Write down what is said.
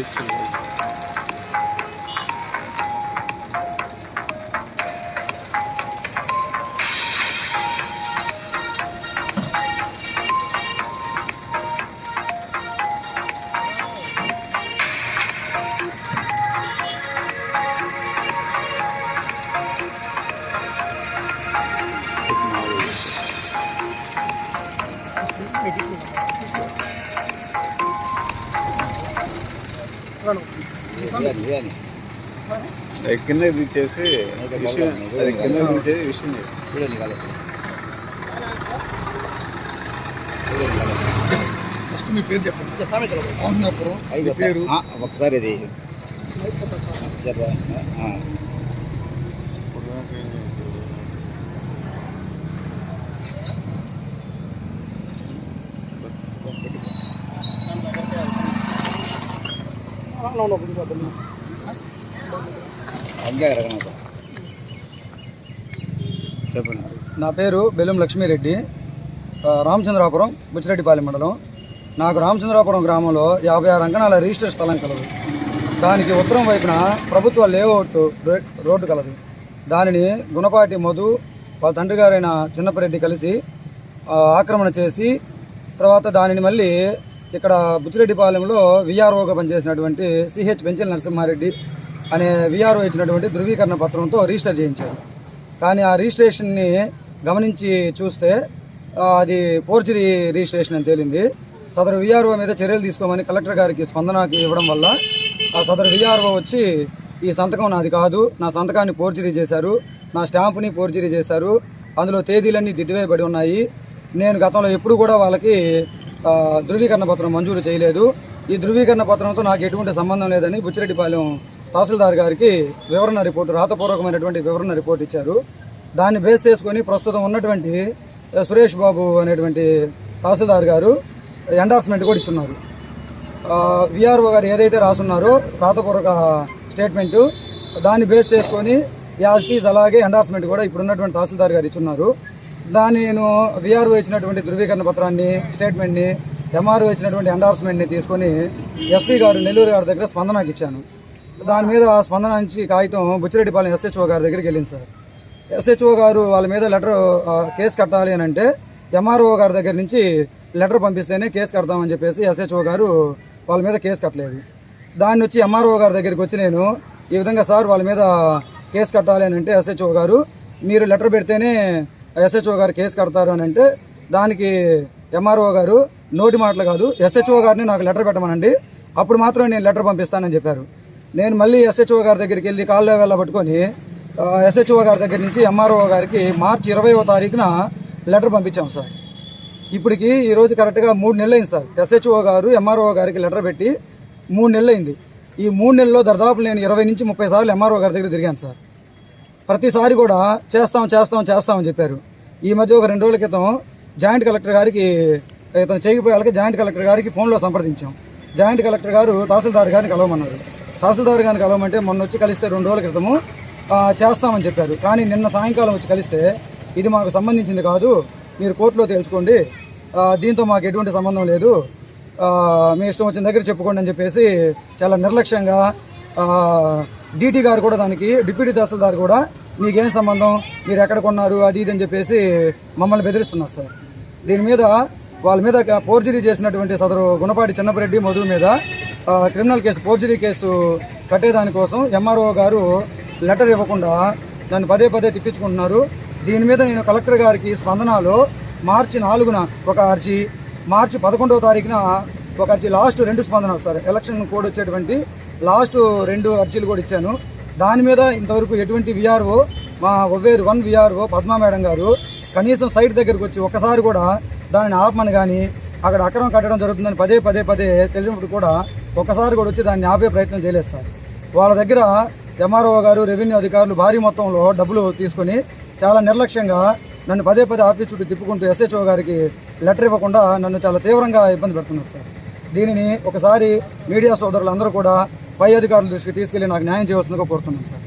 desse modo. కిందకి దించేసి. అది కిందకి దించేసి విషయం ఫస్ట్ మీ పేరు చెప్పండి. పేరు? ఒకసారి ఇది. చెప్పండి నా పేరు బెల్లం లక్ష్మీరెడ్డి రామచంద్రాపురం బుచ్చిరెడ్డిపాలెం మండలం. నాకు రామచంద్రాపురం గ్రామంలో యాభై ఆరు అంకణాల రిజిస్టర్ స్థలం కలదు. దానికి ఉత్తరం వైపున ప్రభుత్వ లేఅవుట్ రోడ్డు కలదు. దానిని గుణపాటి మధు వాళ్ళ తండ్రి గారైన చిన్నపరెడ్డి కలిసి ఆక్రమణ చేసి తర్వాత దానిని మళ్ళీ ఇక్కడ బుచ్చిరెడ్డిపాలెంలో విఆర్ఓగా పనిచేసినటువంటి సిహెచ్ పెంచల నరసింహారెడ్డి అనే విఆర్ఓ ఇచ్చినటువంటి ధృవీకరణ పత్రంతో రిజిస్టర్ చేయించారు. కానీ ఆ రిజిస్ట్రేషన్ని గమనించి చూస్తే అది ఫోర్జరీ రిజిస్ట్రేషన్ అని తేలింది. సదరు విఆర్ఓ మీద చర్యలు తీసుకోమని కలెక్టర్ గారికి స్పందనకి ఇవ్వడం వల్ల ఆ సదరు విఆర్ఓ వచ్చి ఈ సంతకం నాది కాదు నా సంతకాన్ని ఫోర్జరీ చేశారు నా స్టాంపుని ఫోర్జరీ చేశారు అందులో తేదీలన్నీ దిద్దివేయబడి ఉన్నాయి. నేను గతంలో ఎప్పుడు కూడా వాళ్ళకి ధృవీకరణ పత్రం మంజూరు చేయలేదు. ఈ ధృవీకరణ పత్రంతో నాకు ఎటువంటి సంబంధం లేదని బుచ్చిరెడ్డిపాలెం తహసీల్దార్ గారికి వివరణ రిపోర్టు రాతపూర్వకమైనటువంటి వివరణ రిపోర్ట్ ఇచ్చారు. దాన్ని బేస్ చేసుకొని ప్రస్తుతం ఉన్నటువంటి సురేష్ బాబు అనేటువంటి తహసీల్దార్ గారు ఎండార్స్మెంట్ కూడా ఇచ్చున్నారు. విఆర్ఓ గారు ఏదైతే రాసున్నారో రాతపూర్వక స్టేట్మెంటు దాన్ని బేస్ చేసుకొని యాజ్ టీజ్ అలాగే ఎండార్స్మెంట్ కూడా ఇప్పుడు ఉన్నటువంటి తహసీల్దార్ గారు ఇచ్చున్నారు. దాన్ని నేను విఆర్ఓ ఇచ్చినటువంటి ధృవీకరణ పత్రాన్ని స్టేట్మెంట్ని ఎంఆర్ఓ ఇచ్చినటువంటి ఎండార్స్మెంట్ని తీసుకొని ఎస్పీ గారు నెల్లూరు గారి దగ్గర స్పందనకి ఇచ్చాను. దాని మీద స్పందన నుంచి కాగితం బుచ్చిరెడ్డిపాలెం ఎస్హెచ్ఓ గారి దగ్గరికి వెళ్ళింది సార్. ఎస్హెచ్ఓ గారు వాళ్ళ మీద లెటర్ కేసు కట్టాలి అని అంటే ఎంఆర్ఓ గారి దగ్గర నుంచి లెటర్ పంపిస్తేనే కేసు కడతామని చెప్పేసి ఎస్హెచ్ఓ గారు వాళ్ళ మీద కేసు కట్టలేదు. దాన్ని వచ్చి ఎంఆర్ఓ గారి దగ్గరికి వచ్చి నేను ఈ విధంగా సార్ వాళ్ళ మీద కేసు కట్టాలి అని అంటే ఎస్హెచ్ఓ గారు మీరు లెటర్ పెడితేనే ఎస్హెచ్ఓ గారు కేసు కడతారు అని అంటే దానికి ఎంఆర్ఓ గారు నోటి మాటలు కాదు ఎస్హెచ్ఓ గారిని నాకు లెటర్ పెట్టమనండి. అప్పుడు మాత్రం నేను లెటర్ పంపిస్తానని చెప్పారు. నేను మళ్ళీ ఎస్హెచ్ఓ గారి దగ్గరికి వెళ్ళి కాళ్ళ వేళ పట్టుకొని ఎస్హెచ్ఓ గారి దగ్గర నుంచి ఎంఆర్ఓ గారికి మార్చి ఇరవైవ తారీఖున లెటర్ పంపించాం సార్. ఇప్పటికి ఈరోజు కరెక్ట్గా మూడు నెలలు అయింది సార్. ఎస్హెచ్ఓ గారు ఎంఆర్ఓ గారికి లెటర్ పెట్టి మూడు నెలలు అయింది ఈ మూడు నెలల్లో దాదాపు నేను ఇరవై నుంచి ముప్పై సార్లు ఎంఆర్ఓ గారి దగ్గర తిరిగాను సార్. ప్రతిసారి కూడా చేస్తాం చేస్తాం చేస్తామని చెప్పారు. ఈ మధ్య ఒక రెండు రోజుల క్రితం జాయింట్ కలెక్టర్ గారికి ఇతను చేయకపోయే వాళ్ళకి జాయింట్ కలెక్టర్ గారికి ఫోన్లో సంప్రదించాం. జాయింట్ కలెక్టర్ గారు తహసీల్దార్ గారిని కలవమన్నారు. తహసీల్దార్ గారిని కలవమంటే మొన్న వచ్చి కలిస్తే రెండు రోజుల క్రితము చేస్తామని చెప్పారు. కానీ నిన్న సాయంకాలం వచ్చి కలిస్తే ఇది మాకు సంబంధించింది కాదు. మీరు కోర్టులో తేల్చుకోండి. దీంతో మాకు ఎటువంటి సంబంధం లేదు. మీ ఇష్టం వచ్చిన దగ్గర చెప్పుకోండి అని చెప్పేసి చాలా నిర్లక్ష్యంగా డీటీ గారు కూడా దానికి డిప్యూటీ తహసీల్దార్ కూడా మీకేం సంబంధం? మీరు ఎక్కడ కొన్నారు? అది ఇది అని చెప్పేసి మమ్మల్ని బెదిరిస్తున్నారు సార్. దీని మీద వాళ్ళ మీద ఫోర్జరీ చేసినటువంటి సదరు గుణపాటి చిన్నపరెడ్డి మధు మీద క్రిమినల్ కేసు ఫోర్జరీ కేసు కట్టేదానికోసం ఎంఆర్ఓ గారు లెటర్ ఇవ్వకుండా నన్ను పదే పదే తిప్పించుకుంటున్నారు. దీని మీద నేను కలెక్టర్ గారికి స్పందనలో మార్చి నాలుగున ఒక అర్జీ మార్చి పదకొండవ తారీఖున ఒక అర్జీ లాస్ట్ రెండు స్పందనలు సార్. ఎలక్షన్ కోడ్ వచ్చేటువంటి లాస్ట్ రెండు అర్జీలు కూడా ఇచ్చాను. దాని మీద ఇంతవరకు ఎటువంటి విఆర్ఓ మా ఒవ్వేరు వన్ విఆర్ఓ పద్మా మేడం గారు కనీసం సైట్ దగ్గరకు వచ్చి ఒక్కసారి కూడా దానిని ఆపమని కానీ అక్కడ అక్రమం కట్టడం జరుగుతుందని పదే పదే పదే తెలిసినప్పుడు కూడా ఒక్కసారి కూడా వచ్చి దాన్ని ఆపే ప్రయత్నం చేయలేదు సార్ వాళ్ళ దగ్గర ఎంఆర్ఓ గారు రెవెన్యూ అధికారులు భారీ మొత్తంలో డబ్బులు తీసుకొని చాలా నిర్లక్ష్యంగా నన్ను పదే పదే ఆఫీస్ చుట్టూ తిప్పుకుంటూ ఎస్హెచ్ఓ గారికి లెటర్ ఇవ్వకుండా నన్ను చాలా తీవ్రంగా ఇబ్బంది పెడుతున్నారు సార్. దీనిని ఒకసారి మీడియా సోదరులందరూ కూడా పై అధికారుల దృష్టికి తీసుకెళ్ళి నాకు న్యాయం చేయవలసిందిగా కోరుతున్నాను సార్.